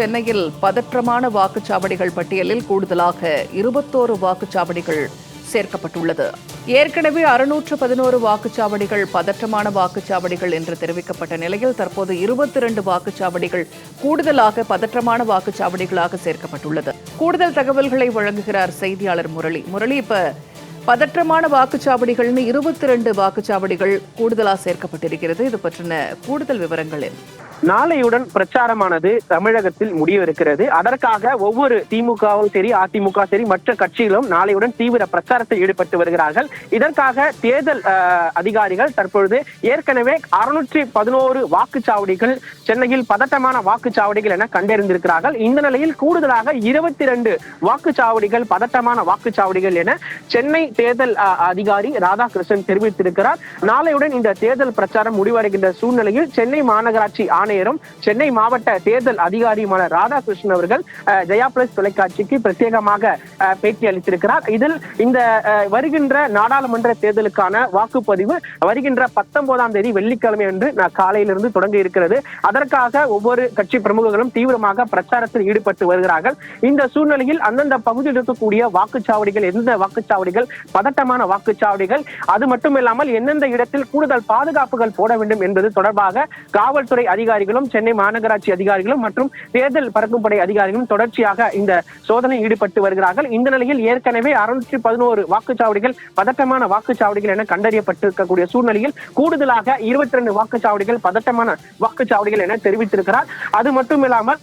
சென்னையில் பதற்றமான வாக்குச்சாவடிகள் பட்டியலில் கூடுதலாக இருபத்தோரு வாக்குச்சாவடிகள் சேர்க்கப்பட்டுள்ளது. ஏற்கனவே அறுநூற்று பதினோரு வாக்குச்சாவடிகள் பதற்றமான வாக்குச்சாவடிகள் என்று தெரிவிக்கப்பட்ட நிலையில் தற்போது இருபத்தி இரண்டு வாக்குச்சாவடிகள் கூடுதலாக பதற்றமான வாக்குச்சாவடிகளாக சேர்க்கப்பட்டுள்ளது. கூடுதல் தகவல்களை வழங்குகிறார் செய்தியாளர் முரளி. முரளி இப்ப பதற்றமான வாக்குச்சாவடிகள்னு இருபத்தி ரெண்டு வாக்குச்சாவடிகள் கூடுதலா சேர்க்கப்பட்டிருக்கிறது. இது பற்றின கூடுதல் விவரங்கள் நாளையுடன் பிரச்சாரமானது தமிழகத்தில் முடியவிருக்கிறது அதற்காக ஒவ்வொரு திமுகவும் சரி அதிமுக சரி மற்ற கட்சிகளும் நாளையுடன் தீவிர பிரச்சாரத்தில் ஈடுபட்டு வருகிறார்கள். இதற்காக தேர்தல் அதிகாரிகள் தற்பொழுது ஏற்கனவே அறுநூற்றி பதினோரு வாக்குச்சாவடிகள் சென்னையில் பதட்டமான வாக்குச்சாவடிகள் என கண்டறிந்திருக்கிறார்கள். இந்த நிலையில் கூடுதலாக இருபத்தி ரெண்டு வாக்குச்சாவடிகள் பதட்டமான வாக்குச்சாவடிகள் என சென்னை தேர்தல் அதிகாரி ராதாகிருஷ்ணன் தெரிவித்திருக்கிறார். நாளையுடன் இந்த தேர்தல் பிரச்சாரம் முடிவடைகின்ற சூழ்நிலையில் சென்னை மாநகராட்சி ஆணையரும் சென்னை மாவட்ட தேர்தல் அதிகாரியுமான ராதாகிருஷ்ணன் அவர்கள் ஜெயா பிளஸ் தொலைக்காட்சிக்கு பிரத்யேகமாக பேட்டி அளித்திருக்கிறார். இதில் இந்த வருகின்ற நாடாளுமன்ற தேர்தலுக்கான வாக்குப்பதிவு வருகின்ற பத்தொன்பதாம் தேதி வெள்ளிக்கிழமை அன்று காலையிலிருந்து தொடங்க இருக்கிறது. அதற்காக ஒவ்வொரு கட்சி பிரமுகர்களும் தீவிரமாக பிரச்சாரத்தில் ஈடுபட்டு வருகிறார்கள். இந்த சூழ்நிலையில் அந்தந்த பகுதியில் இருக்கக்கூடிய வாக்குச்சாவடிகள் எந்த வாக்குச்சாவடிகள் பதட்டமான வாக்குச்சாவடிகள். அது மட்டுமில்லாமல் எந்தெந்த இடத்தில் கூடுதல் பாதுகாப்புகள் போட வேண்டும் என்பது தொடர்பாக காவல்துறை அதிகாரிகளும் சென்னை மாநகராட்சி அதிகாரிகளும் மற்றும் தேர்தல் பறக்கும் படை அதிகாரிகளும் தொடர்ச்சியாக இந்த சோதனை ஈடுபட்டு வருகிறார்கள். இந்த நிலையில் ஏற்கனவே அறுநூற்றி பதினோரு வாக்குச்சாவடிகள் பதட்டமான வாக்குச்சாவடிகள் என கண்டறியப்பட்டிருக்கக்கூடிய சூழ்நிலையில் கூடுதலாக இருபத்தி ரெண்டு வாக்குச்சாவடிகள் பதட்டமான வாக்குச்சாவடிகள் என தெரிவித்திருக்கிறார். அது மட்டும் இல்லாமல்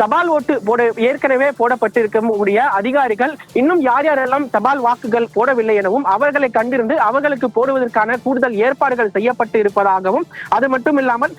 தபால் ஓட்டு போட ஏற்கனவே போடப்பட்டிருக்கக்கூடிய அதிகாரிகள் இன்னும் யார் யாரெல்லாம் தபால் வாக்குகள் போடவில்லை எனவும் அவர்களை கண்டிருந்து அவர்களுக்கு போடுவதற்கான கூடுதல் ஏற்பாடுகள் செய்யப்பட்டு இருப்பதாகவும் அது மட்டும் இல்லாமல்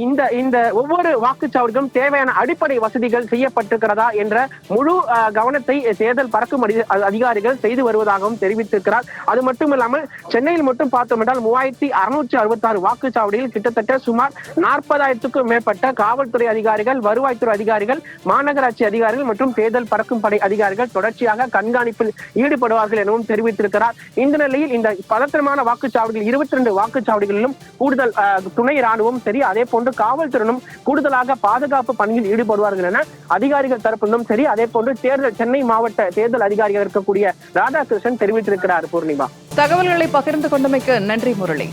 இந்த இந்த ஒவ்வொரு வாக்குச்சாவடிக்கும் தேவையான அடிப்படை வசதிகள் செய்யப்பட்டிருக்கிறதா என்ற முழு கவனத்தை தேர்தல் பறக்கும் அடி- அதிகாரிகள் செய்து வருவதாகவும் தெரிவித்திருக்கிறார். அது மட்டும் இல்லாமல் சென்னையில் மட்டும் பார்த்தோம் என்றால் மூவாயிரத்தி அறுநூற்றி அறுபத்தி ஆறு வாக்குச்சாவடியில் கிட்டத்தட்ட சுமார் நாற்பதாயிரத்துக்கும் மேற்பட்ட காவல்துறை அதிகாரிகள் வருவாய்த்துறை அதிகாரிகள் மாநகராட்சி அதிகாரிகள் மற்றும் தேர்தல் பறக்கும் படை அதிகாரிகள் தொடர்ச்சியாக கண்காணிப்பில் ஈடுபடுவார்கள் எனவும் தெரிவித்திருக்கிறார். இந்த நிலையில் இந்த பதற்றமான வாக்குச்சாவடிகள் இருபத்தி ரெண்டு வாக்குச்சாவடிகளிலும் கூடுதல் துணை ராணுவம் சரி அதே போன்று காவல்துறையினும் கூடுதலாக பாதுகாப்பு பணியில் ஈடுபடுவார்கள் என அதிகாரிகள் தரப்பிலும் சரி அதே போன்று தேர்தல் சென்னை மாவட்ட தேர்தல் அதிகாரிகள் இருக்கக்கூடிய ராதாகிருஷ்ணன் தெரிவித்திருக்கிறார். பூர்ணிமா. தகவல்களை பகிர்ந்து கொண்டமைக்கு நன்றி முரளி.